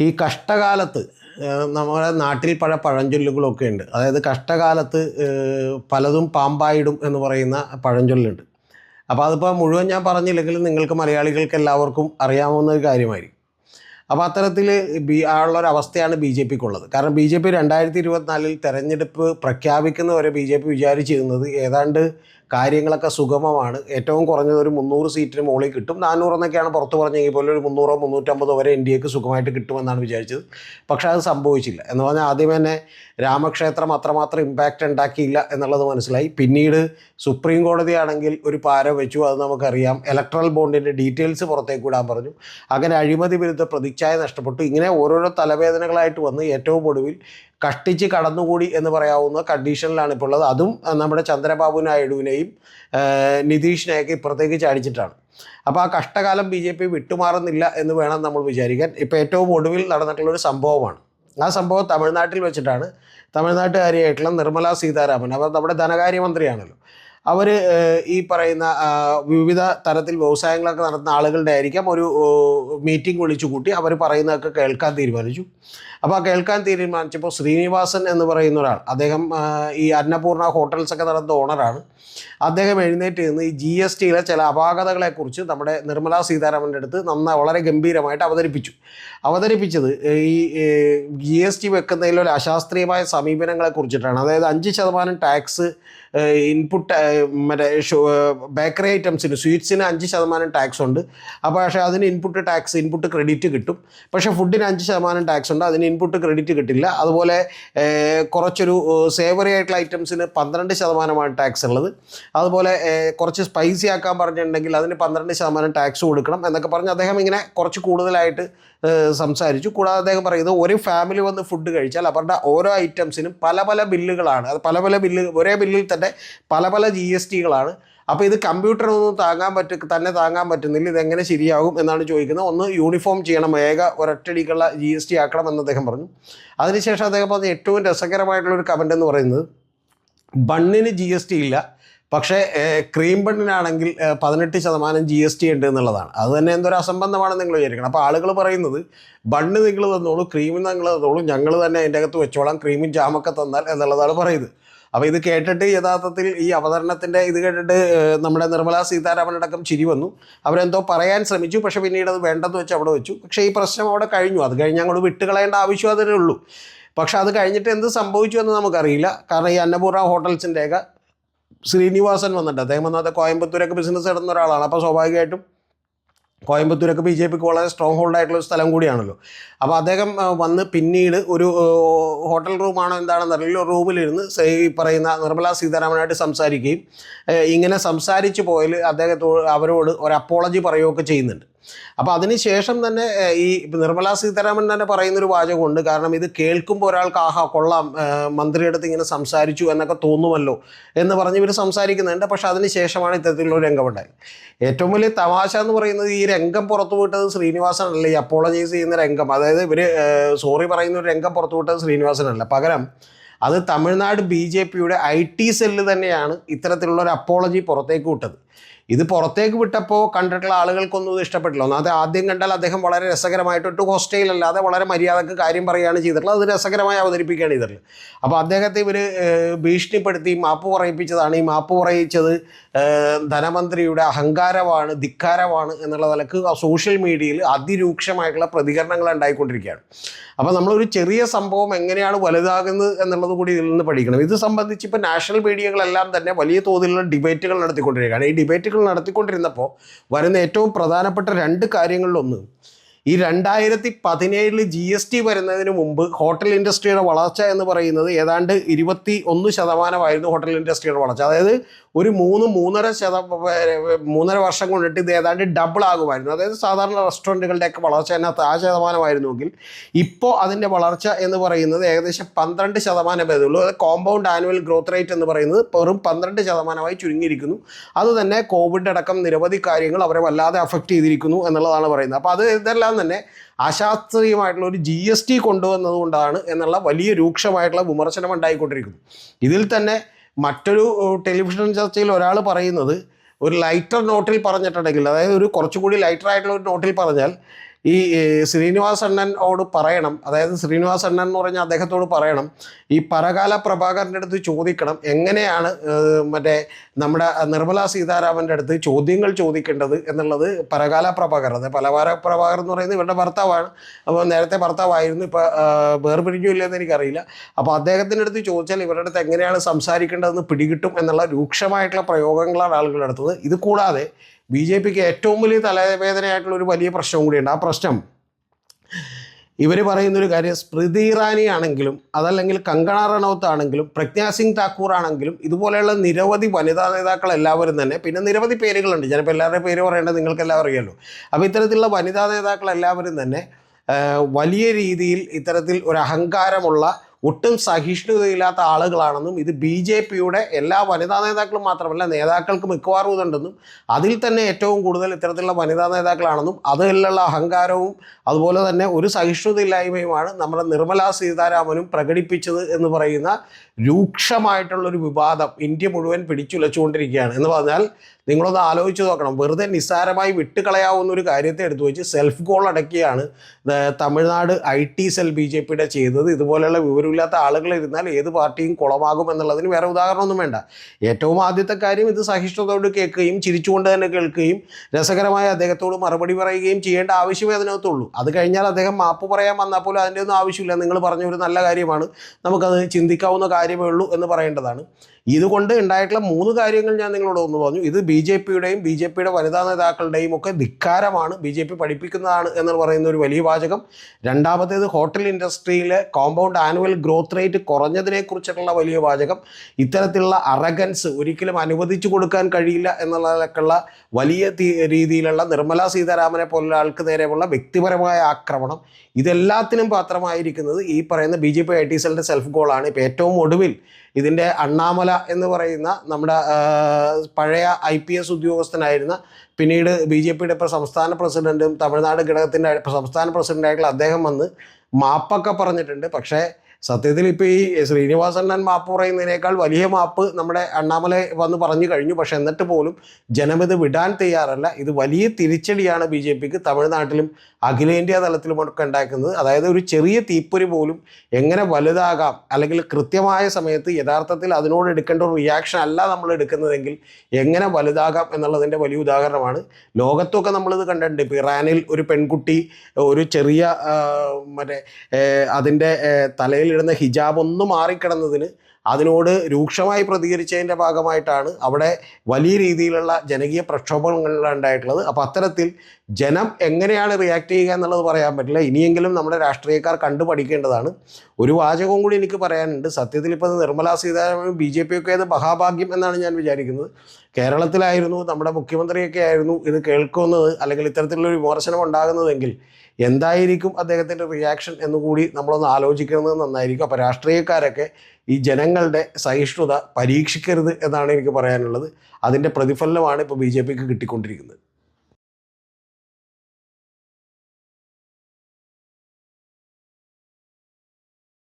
ഈ കഷ്ടകാലത്ത് നമ്മുടെ നാട്ടിൽ പല പഴഞ്ചൊല്ലുകളൊക്കെ ഉണ്ട്. അതായത് കഷ്ടകാലത്ത് പലതും പാമ്പായിടും എന്ന് പറയുന്ന പഴഞ്ചൊല്ലുണ്ട്. അപ്പോൾ അതിപ്പോൾ മുഴുവൻ ഞാൻ പറഞ്ഞില്ലെങ്കിലും നിങ്ങൾക്ക് മലയാളികൾക്ക് എല്ലാവർക്കും അറിയാവുന്ന ഒരു കാര്യമായിരിക്കും. അപ്പോൾ അത്തരത്തിൽ ബി ഉള്ളൊരവസ്ഥയാണ് ബി ജെ പിക്കുള്ളത്. കാരണം ബി ജെ പി രണ്ടായിരത്തി ഇരുപത്തിനാലിൽ തെരഞ്ഞെടുപ്പ് പ്രഖ്യാപിക്കുന്നവരെ ബി ജെ പി വിചാരിച്ചിരുന്നത് ഏതാണ്ട് കാര്യങ്ങളൊക്കെ സുഗമമാണ്. ഏറ്റവും കുറഞ്ഞത് ഒരു മുന്നൂറ് സീറ്റിന് മുകളിൽ കിട്ടും. നാനൂറെന്നൊക്കെയാണ് പുറത്ത് പറഞ്ഞെങ്കിൽ പോലും ഒരു മുന്നൂറോ മുന്നൂറ്റമ്പതോ വരെ എൻ ഡി എക്ക് സുഖമായിട്ട് കിട്ടുമെന്നാണ് വിചാരിച്ചത്. പക്ഷേ അത് സംഭവിച്ചില്ല. എന്ന് പറഞ്ഞാൽ ആദ്യം തന്നെ രാമക്ഷേത്രം അത്രമാത്രം ഇമ്പാക്റ്റ് ഉണ്ടാക്കിയില്ല എന്നുള്ളത് മനസ്സിലായി. പിന്നീട് സുപ്രീം കോടതിയാണെങ്കിൽ ഒരു പാര വെച്ചു അത് നമുക്കറിയാം. ഇലക്ട്രൽ ബോണ്ടിന്റെ ഡീറ്റെയിൽസ് പുറത്തേക്ക് വിടാൻ പറഞ്ഞു. അങ്ങനെ അഴിമതി വിരുദ്ധ പ്രതിച്ഛായ നഷ്ടപ്പെട്ടു. ഇങ്ങനെ ഓരോരോ തലവേദനകളായിട്ട് വന്ന് ഏറ്റവും ഒടുവിൽ കഷ്ടിച്ച് കടന്നുകൂടി എന്ന് പറയാവുന്ന കണ്ടീഷനിലാണ് ഇപ്പോൾ ഉള്ളത്. അതും നമ്മുടെ ചന്ദ്രബാബു നായിഡുവിനെയും നിതീഷിനെയൊക്കെ ഇപ്പുറത്തേക്ക് ചാടിച്ചിട്ടാണ്. അപ്പോൾ ആ കഷ്ടകാലം ബി ജെ പി വിട്ടുമാറുന്നില്ല എന്ന് വേണം നമ്മൾ വിചാരിക്കാൻ. ഇപ്പോൾ ഏറ്റവും ഒടുവിൽ നടന്നിട്ടുള്ളൊരു സംഭവമാണ്. ആ സംഭവം തമിഴ്നാട്ടിൽ വെച്ചിട്ടാണ്. തമിഴ്നാട്ടുകാരിയായിട്ടുള്ള നിർമ്മല സീതാരാമൻ. അവർ നമ്മുടെ ധനകാര്യമന്ത്രിയാണല്ലോ. അവർ ഈ പറയുന്ന വിവിധ തരത്തിൽ വ്യവസായങ്ങളൊക്കെ നടത്തുന്ന ആളുകളുടെ ആയിരിക്കാം ഒരു മീറ്റിംഗ് വിളിച്ചു കൂട്ടി അവർ പറയുന്നതൊക്കെ കേൾക്കാൻ തീരുമാനിച്ചു. അപ്പോൾ കേൾക്കാൻ തീരുമാനിച്ചപ്പോൾ ശ്രീനിവാസൻ എന്ന് പറയുന്ന ഒരാൾ അദ്ദേഹം ഈ അന്നപൂർണ ഹോട്ടൽസൊക്കെ നടന്ന ഓണറാണ് അദ്ദേഹം എഴുന്നേറ്റ് നിന്ന് ഈ ജി എസ് ടിയിലെ ചില അപാകതകളെക്കുറിച്ച് നമ്മുടെ നിർമ്മല സീതാരാമന്റെ അടുത്ത് നന്നായി വളരെ ഗംഭീരമായിട്ട് അവതരിപ്പിച്ചു. അവതരിപ്പിച്ചത് ഈ ജി എസ് ടി വെക്കുന്നതിലൊരു അശാസ്ത്രീയമായ സമീപനങ്ങളെ കുറിച്ചിട്ടാണ്. അതായത് അഞ്ച് ശതമാനം ടാക്സ് ഇൻപുട്ട് മറ്റേ ബേക്കറി ഐറ്റംസിന് സ്വീറ്റ്സിന് അഞ്ച് ശതമാനം ടാക്സ് ഉണ്ട്. അപ്പോൾ പക്ഷേ അതിന് ഇൻപുട്ട് ടാക്സ് ഇൻപുട്ട് ക്രെഡിറ്റ് കിട്ടും. പക്ഷേ ഫുഡിന് അഞ്ച് ശതമാനം ടാക്സ് ഉണ്ട് അതിന് ഇൻപുട്ട് ക്രെഡിറ്റ് കിട്ടില്ല. അതുപോലെ കുറച്ചൊരു സേവറി ആയിട്ടുള്ള ഐറ്റംസിന് പന്ത്രണ്ട് ശതമാനമാണ് ടാക്സ് ഉള്ളത്. അതുപോലെ കുറച്ച് സ്പൈസി ആക്കാൻ പറഞ്ഞിട്ടുണ്ടെങ്കിൽ അതിന് പന്ത്രണ്ട് ശതമാനം ടാക്സ് കൊടുക്കണം എന്നൊക്കെ പറഞ്ഞ് അദ്ദേഹം ഇങ്ങനെ കുറച്ച് കൂടുതലായിട്ട് സംസാരിച്ചു. കൂടാതെ അദ്ദേഹം പറയുന്നത് ഒരു ഫാമിലി വന്ന് ഫുഡ് കഴിച്ചാൽ അവരുടെ ഓരോ ഐറ്റംസിനും പല പല ബില്ലുകളാണ് അത് പല പല ബില്ല് ഒരേ ബില്ലിൽ തന്നെ പല പല ജി എസ് ടികളാണ് അപ്പോൾ ഇത് കമ്പ്യൂട്ടറൊന്നും താങ്ങാൻ പറ്റും തന്നെ താങ്ങാൻ പറ്റുന്നില്ല. ഇതെങ്ങനെ ശരിയാകും എന്നാണ് ചോദിക്കുന്നത്. ഒന്ന് യൂണിഫോം ചെയ്യണം. ഏക ഒരൊറ്റടിക്കുള്ള ജി എസ് ടി ആക്കണം എന്ന് അദ്ദേഹം പറഞ്ഞു. അതിനുശേഷം അദ്ദേഹം പറഞ്ഞ ഏറ്റവും രസകരമായിട്ടുള്ള ഒരു കമന്റ് എന്ന് പറയുന്നത് ബണ്ണിന് ജി എസ് ടി ഇല്ല. പക്ഷേ ക്രീം ബണ്ണിനാണെങ്കിൽ പതിനെട്ട് ശതമാനം ജി എസ് ടി ഉണ്ട് എന്നുള്ളതാണ്. അത് തന്നെ എന്തൊരു അസംബന്ധമാണെന്ന് നിങ്ങൾ വിചാരിക്കണം. അപ്പോൾ ആളുകൾ പറയുന്നത് ബണ്ണ് നിങ്ങൾ തന്നോളൂ ക്രീം നിങ്ങൾ തന്നോളൂ ഞങ്ങൾ തന്നെ അതിന്റെ അകത്ത് വെച്ചോളാം ക്രീമും ജാമൊക്കെ തന്നാൽ എന്നുള്ളതാണ് പറയുന്നത്. അപ്പോൾ ഇത് കേട്ടിട്ട് യഥാർത്ഥത്തിൽ ഈ അവതരണത്തിന്റെ ഇത് കേട്ടിട്ട് നമ്മുടെ നിർമ്മലാ സീതാരാമനടക്കം ചിരി വന്നു. അവരെന്തോ പറയാൻ ശ്രമിച്ചു പക്ഷേ പിന്നീട് അത് വേണ്ടെന്ന് വെച്ച് അവിടെ വെച്ചു. പക്ഷേ ഈ പ്രശ്നം അവിടെ കഴിഞ്ഞു. അത് കഴിഞ്ഞ് അങ്ങോട്ട് വിട്ടുകളയേണ്ട ആവശ്യം അതിനുള്ളൂ. പക്ഷേ അത് കഴിഞ്ഞിട്ട് എന്ത് സംഭവിച്ചു എന്ന് നമുക്കറിയില്ല. കാരണം ഈ അന്നപൂർണ ഹോട്ടൽസിന്റെയൊക്കെ ശ്രീനിവാസൻ വന്നിട്ട് അദ്ദേഹം വന്നത് കോയമ്പത്തൂരൊക്കെ ബിസിനസ് നടന്ന ഒരാളാണ്. അപ്പോൾ സ്വാഭാവികമായിട്ടും കോയമ്പത്തൂരൊക്കെ ബി ജെ പിക്ക് വളരെ സ്ട്രോങ് ഹോൾഡ് ആയിട്ടുള്ള ഒരു സ്ഥലം കൂടിയാണല്ലോ. അപ്പോൾ അദ്ദേഹം വന്ന് പിന്നീട് ഒരു ഹോട്ടൽ റൂമാണോ എന്താണെന്ന് അറിയില്ല. റൂമിലിരുന്ന് ഈ പറയുന്ന നിർമ്മലാ സീതാരാമനായിട്ട് സംസാരിക്കുകയും ഇങ്ങനെ സംസാരിച്ച് പോയാൽ അദ്ദേഹത്തോട് അവരോട് ഒരു അപ്പോളജി പറയുകയൊക്കെ ചെയ്യുന്നുണ്ട്. അപ്പോൾ അതിനുശേഷം തന്നെ ഈ നിർമ്മലാ സീതാരാമൻ തന്നെ പറയുന്നൊരു വാചകമുണ്ട്. കാരണം ഇത് കേൾക്കുമ്പോൾ ഒരാൾക്ക് ആഹാ കൊള്ളാം. ഏ, മന്ത്രിയുടെ അടുത്ത് ഇങ്ങനെ സംസാരിച്ചു എന്നൊക്കെ തോന്നുമല്ലോ എന്ന് പറഞ്ഞ് ഇവർ സംസാരിക്കുന്നുണ്ട്. പക്ഷെ അതിനുശേഷമാണ് ഇത്തരത്തിലുള്ള രംഗമുണ്ടായത്. ഏറ്റവും വലിയ തമാശ എന്ന് പറയുന്നത് ഈ രംഗം പുറത്തുവിട്ടത് ശ്രീനിവാസനല്ല? ഈ അപ്പോളജൈസ് ചെയ്യുന്ന രംഗം. അതായത് ഇവർ സോറി പറയുന്ന ഒരു രംഗം പുറത്തുവിട്ടത് ശ്രീനിവാസനല്ല. പകരം അത് തമിഴ്നാട് ബി ജെ പിയുടെ ഐ ടി സെല്ല് തന്നെയാണ് ഇത്തരത്തിലുള്ള ഒരു അപ്പോളജി പുറത്തേക്ക് വിട്ടത്. ഇത് പുറത്തേക്ക് വിട്ടപ്പോൾ കണ്ടിട്ടുള്ള ആളുകൾക്കൊന്നും ഇത് ഇഷ്ടപ്പെട്ടില്ല. ഒന്നാമത് ആദ്യം കണ്ടാൽ അദ്ദേഹം വളരെ രസകരമായിട്ട് ഹോസ്റ്റൈൽ അല്ലാതെ വളരെ മര്യാദയ്ക്ക് കാര്യം പറയുകയാണ് ചെയ്തിട്ടുള്ളത്. അത് രസകരമായി അവതരിപ്പിക്കുകയാണ് ചെയ്തിട്ടുള്ളത്. അപ്പോൾ അദ്ദേഹത്തെ ഇവർ ഭീഷണിപ്പെടുത്തി മാപ്പ് പറയിപ്പിച്ചതാണ്. ഈ മാപ്പ് പറയിച്ചത് ധനമന്ത്രിയുടെ അഹങ്കാരമാണ് ധിക്കാരമാണ് എന്നുള്ള നിലയ്ക്ക് സോഷ്യൽ മീഡിയയിൽ അതിരൂക്ഷമായിട്ടുള്ള പ്രതികരണങ്ങൾ ഉണ്ടായിക്കൊണ്ടിരിക്കുകയാണ്. അപ്പോൾ നമ്മളൊരു ചെറിയ സംഭവം എങ്ങനെയാണ് വലുതാകുന്നത് എന്നുള്ളത് കൂടി ഇതിൽ നിന്ന് പഠിക്കണം. ഇത് സംബന്ധിച്ച് ഇപ്പോൾ നാഷണൽ മീഡിയകളെല്ലാം തന്നെ വലിയ തോതിലുള്ള ഡിബേറ്റുകൾ നടത്തിക്കൊണ്ടിരിക്കുകയാണ്. ഈ ഡിബേറ്റുകൾ നടത്തിക്കൊണ്ടിരുന്നപ്പോൾ വരുന്ന ഏറ്റവും പ്രധാനപ്പെട്ട രണ്ട് കാര്യങ്ങളിലൊന്ന് ഈ രണ്ടായിരത്തി പതിനേഴിൽ ജി എസ് ടി വരുന്നതിന് മുമ്പ് ഹോട്ടൽ ഇൻഡസ്ട്രിയുടെ വളർച്ച എന്ന് പറയുന്നത് ഏതാണ്ട് ഇരുപത്തി ഒന്ന് ശതമാനമായിരുന്നു ഹോട്ടൽ ഇൻഡസ്ട്രിയുടെ വളർച്ച. അതായത് ഒരു മൂന്ന് മൂന്നര ശത മൂന്നര വർഷം കൊണ്ടിട്ട് ഇത് ഏതാണ്ട് ഡബിൾ ആകുമായിരുന്നു. അതായത് സാധാരണ റെസ്റ്റോറന്റുകളുടെയൊക്കെ വളർച്ച അതിനകത്ത് ആ ശതമാനമായിരുന്നുവെങ്കിൽ ഇപ്പോൾ അതിന്റെ വളർച്ച എന്ന് പറയുന്നത് ഏകദേശം പന്ത്രണ്ട് ശതമാനമേ ഉള്ളൂ. അത് കോമ്പൗണ്ട് ആനുവൽ ഗ്രോത്ത് റേറ്റ് എന്ന് പറയുന്നത് വെറും പന്ത്രണ്ട് ശതമാനമായി ചുരുങ്ങിയിരിക്കുന്നു. അതുതന്നെ കോവിഡ് അടക്കം നിരവധി കാര്യങ്ങൾ അവരെ വല്ലാതെ അഫക്റ്റ് ചെയ്തിരിക്കുന്നു എന്നുള്ളതാണ് പറയുന്നത്. അപ്പോൾ അത് ഇതെല്ലാം തന്നെ അശാസ്ത്രീയമായിട്ടുള്ള ഒരു ജി എസ് ടി കൊണ്ടുവന്നത് കൊണ്ടാണ് എന്നുള്ള വലിയ രൂക്ഷമായിട്ടുള്ള വിമർശനം ഉണ്ടായിക്കൊണ്ടിരിക്കുന്നു. ഇതിൽ തന്നെ മറ്റൊരു ടെലിവിഷൻ ചർച്ചയിൽ ഒരാൾ പറയുന്നത് ഒരു ലൈറ്റർ നോട്ടിൽ പറഞ്ഞിട്ടുണ്ടെങ്കിൽ അതായത് ഒരു കുറച്ചുകൂടി ലൈറ്റർ ആയിട്ടുള്ള ഒരു നോട്ടിൽ പറഞ്ഞാൽ ഈ ശ്രീനിവാസ് അണ്ണനോട് പറയണം. അതായത് ശ്രീനിവാസ് അണ്ണൻ എന്ന് പറഞ്ഞാൽ അദ്ദേഹത്തോട് പറയണം. ഈ പരകാല പ്രഭാകരന്റെ അടുത്ത് ചോദിക്കണം. എങ്ങനെയാണ് മറ്റേ നമ്മുടെ നിർമ്മല സീതാരാമന്റെ അടുത്ത് ചോദ്യങ്ങൾ ചോദിക്കേണ്ടത് എന്നുള്ളത് പരകാല പ്രഭാകർ അത് പലവാര പ്രഭാകർ എന്ന് പറയുന്നത് ഇവരുടെ ഭർത്താവാണ്. അപ്പോൾ നേരത്തെ ഭർത്താവായിരുന്നു. ഇപ്പോൾ വേർപിരിഞ്ഞു ഇല്ലെന്ന് എനിക്കറിയില്ല. അപ്പോൾ അദ്ദേഹത്തിന്റെ അടുത്ത് ചോദിച്ചാൽ ഇവരുടെ അടുത്ത് എങ്ങനെയാണ് സംസാരിക്കേണ്ടതെന്ന് പിടികിട്ടും എന്നുള്ള രൂക്ഷമായിട്ടുള്ള പ്രയോഗങ്ങളാണ് ആളുകൾ നടത്തുന്നത് ഇത് കൂടാതെ ബി ജെ പിക്ക് ഏറ്റവും വലിയ തലവേദനയായിട്ടുള്ള ഒരു വലിയ പ്രശ്നം കൂടിയുണ്ട് ആ പ്രശ്നം ഇവർ പറയുന്നൊരു കാര്യം സ്മൃതി ഇറാനി ആണെങ്കിലും അതല്ലെങ്കിൽ കങ്കണ റണൌത്ത് ആണെങ്കിലും പ്രജ്ഞാ സിംഗ് താക്കൂർ ആണെങ്കിലും ഇതുപോലെയുള്ള നിരവധി വനിതാ നേതാക്കൾ എല്ലാവരും തന്നെ പിന്നെ നിരവധി പേരുകളുണ്ട്. ചിലപ്പോൾ എല്ലാവരുടെ പേര് പറയേണ്ടത് നിങ്ങൾക്കെല്ലാം അറിയാമല്ലോ അപ്പോൾ ഇത്തരത്തിലുള്ള വനിതാ നേതാക്കൾ എല്ലാവരും തന്നെ വലിയ രീതിയിൽ ഇത്തരത്തിൽ ഒരു അഹങ്കാരമുള്ള ഒട്ടും സഹിഷ്ണുതയില്ലാത്ത ആളുകളാണെന്നും ഇത് ബി ജെ പിയുടെ എല്ലാ വനിതാ നേതാക്കളും മാത്രമല്ല നേതാക്കൾക്ക് മിക്കവാറും ഇതുണ്ടെന്നും അതിൽ തന്നെ ഏറ്റവും കൂടുതൽ ഇത്തരത്തിലുള്ള വനിതാ നേതാക്കളാണെന്നും അതിലുള്ള അഹങ്കാരവും അതുപോലെ തന്നെ ഒരു സഹിഷ്ണുതയില്ലായ്മയുമാണ് നമ്മുടെ നിർമ്മലാ സീതാരാമനും പ്രകടിപ്പിച്ചത് എന്ന് പറയുന്ന രൂക്ഷമായിട്ടുള്ളൊരു വിവാദം ഇന്ത്യ മുഴുവൻ പിടിച്ചുലച്ചുകൊണ്ടിരിക്കുകയാണ്. എന്ന് പറഞ്ഞാൽ നിങ്ങളൊന്ന് ആലോചിച്ച് നോക്കണം. വെറുതെ നിസ്സാരമായി വിട്ടുകളയാവുന്ന ഒരു കാര്യത്തെ എടുത്തു വെച്ച് self goal അടക്കിയാണ് Tamil Nadu I T cell B J പിയുടെ ചെയ്തത്. ഇതുപോലെയുള്ള വിവരമില്ലാത്ത ആളുകൾ ഇരുന്നാൽ ഏത് പാർട്ടിയും കുളമാകും എന്നുള്ളതിന് വേറെ ഉദാഹരണമൊന്നും വേണ്ട. ഏറ്റവും ആദ്യത്തെ കാര്യം ഇത് സഹിഷ്ണുതയോട് കേൾക്കുകയും ചിരിച്ചുകൊണ്ട് തന്നെ കേൾക്കുകയും രസകരമായ അദ്ദേഹത്തോട് മറുപടി പറയുകയും ചെയ്യേണ്ട ആവശ്യമേ അതിനകത്തുള്ളൂ. അത് കഴിഞ്ഞാൽ അദ്ദേഹം മാപ്പ് പറയാൻ വന്നാൽ പോലും അതിന്റെ ഒന്നും ആവശ്യമില്ല. നിങ്ങൾ പറഞ്ഞ ഒരു നല്ല കാര്യമാണ്. നമുക്കത് ചിന്തിക്കാവുന്ന കാര്യമേ ഉള്ളൂ എന്ന് പറയേണ്ടതാണ്. ഇതുകൊണ്ട് ഉണ്ടായിട്ടുള്ള മൂന്ന് കാര്യങ്ങൾ ഞാൻ നിങ്ങളോട് ഒന്ന് പറഞ്ഞു. ഇത് ബി ജെ പിയുടെയും ബി ജെ പിയുടെ വനിതാ നേതാക്കളുടെയും ഒക്കെ ധിക്കാരമാണ്. ബി ജെ പി പഠിപ്പിക്കുന്നതാണ് എന്ന് പറയുന്ന ഒരു വലിയ വാചകം. രണ്ടാമത്തേത് ഹോട്ടൽ ഇൻഡസ്ട്രിയിലെ കോമ്പൗണ്ട് ആനുവൽ ഗ്രോത്ത് റേറ്റ് കുറഞ്ഞതിനെക്കുറിച്ചിട്ടുള്ള വലിയ വാചകം. ഇത്തരത്തിലുള്ള അറഗൻസ് ഒരിക്കലും അനുവദിച്ചു കൊടുക്കാൻ കഴിയില്ല എന്നുള്ളതൊക്കെയുള്ള വലിയ രീതിയിലുള്ള നിർമ്മല സീതാരാമനെ പോലുള്ള ആൾക്ക് നേരെയുള്ള വ്യക്തിപരമായ ആക്രമണം. ഇതെല്ലാത്തിനും പാത്രമായിരിക്കുന്നത് ഈ പറയുന്ന B J P I T സെല്ലിന്റെ സെൽഫ് ഗോളാണ്. ഇപ്പോൾ ഏറ്റവും ഒടുവിൽ ഇതിന്റെ അണ്ണാമല എന്ന് പറയുന്ന നമ്മുടെ പഴയ ഐ പി എസ് ഉദ്യോഗസ്ഥനായിരുന്ന പിന്നീട് ബി ജെ പിയുടെ ഇപ്പോൾ സംസ്ഥാന പ്രസിഡന്റും തമിഴ്നാട് ഘടകത്തിന്റെ സംസ്ഥാന പ്രസിഡന്റായിട്ടുള്ള അദ്ദേഹം വന്ന് മാപ്പൊക്കെ പറഞ്ഞിട്ടുണ്ട്. പക്ഷേ സത്യത്തിൽ ഇപ്പോൾ ഈ ശ്രീനിവാസണ്ണൻ മാപ്പ് പറയുന്നതിനേക്കാൾ വലിയ മാപ്പ് നമ്മുടെ അണ്ണാമല വന്ന് പറഞ്ഞു കഴിഞ്ഞു. പക്ഷെ എന്നിട്ട് പോലും ജനം ഇത് വിടാൻ തയ്യാറല്ല. ഇത് വലിയ തിരിച്ചടിയാണ് ബി ജെ പിക്ക് തമിഴ്നാട്ടിലും അഖിലേന്ത്യാ തലത്തിലുമൊക്കെ ഉണ്ടാക്കുന്നത്. അതായത് ഒരു ചെറിയ തീപ്പൊരി പോലും എങ്ങനെ വലുതാകാം അല്ലെങ്കിൽ കൃത്യമായ സമയത്ത് യഥാർത്ഥത്തിൽ അതിനോട് എടുക്കേണ്ട ഒരു റിയാക്ഷൻ അല്ല നമ്മൾ എടുക്കുന്നതെങ്കിൽ എങ്ങനെ വലുതാകാം എന്നുള്ളതിന്റെ വലിയ ഉദാഹരണമാണ്. ലോകത്തൊക്കെ നമ്മളിത് കണ്ടിട്ടുണ്ട്. ഇപ്പോൾ ഇറാനിൽ ഒരു പെൺകുട്ടി ഒരു ചെറിയ മറ്റേ അതിന്റെ തലയിലിടുന്ന ഹിജാബ് ഒന്ന് മാറിക്കിടന്നതിന് അതിനോട് രൂക്ഷമായി പ്രതികരിച്ചതിന്റെ ഭാഗമായിട്ടാണ് അവിടെ വലിയ രീതിയിലുള്ള ജനകീയ പ്രക്ഷോഭങ്ങൾ ഉണ്ടായിട്ടുള്ളത്. അപ്പോൾ അത്തരത്തിൽ ജനം എങ്ങനെയാണ് റിയാക്ട് ചെയ്യുക എന്നുള്ളത് പറയാൻ പറ്റില്ല. ഇനിയെങ്കിലും നമ്മുടെ രാഷ്ട്രീയക്കാർ കണ്ടു പഠിക്കേണ്ടതാണ്. ഒരു വാചകവും കൂടി എനിക്ക് പറയാനുണ്ട്. സത്യത്തിൽ ഇപ്പോൾ നിർമ്മലാ സീതാരാമനും ബി ജെ പി ഒക്കെ ഇത് മഹാഭാഗ്യം എന്നാണ് ഞാൻ വിചാരിക്കുന്നത്. കേരളത്തിലായിരുന്നു നമ്മുടെ മുഖ്യമന്ത്രിയൊക്കെ ആയിരുന്നു ഇത് കേൾക്കുന്നത് അല്ലെങ്കിൽ ഇത്തരത്തിലുള്ള വിമർശനം ഉണ്ടാകുന്നതെങ്കിൽ എന്തായിരിക്കും അദ്ദേഹത്തിന്റെ റിയാക്ഷൻ എന്നുകൂടി നമ്മളൊന്ന് ആലോചിക്കുന്നത് നന്നായിരിക്കും. അപ്പോൾ രാഷ്ട്രീയക്കാരൊക്കെ ഈ ജനങ്ങളുടെ സഹിഷ്ണുത പരീക്ഷിക്കരുത് എന്നാണ് എനിക്ക് പറയാനുള്ളത്. അതിന്റെ പ്രതിഫലനമാണ് ഇപ്പോൾ ബി ജെ പിക്ക് കിട്ടിക്കൊണ്ടിരിക്കുന്നത്.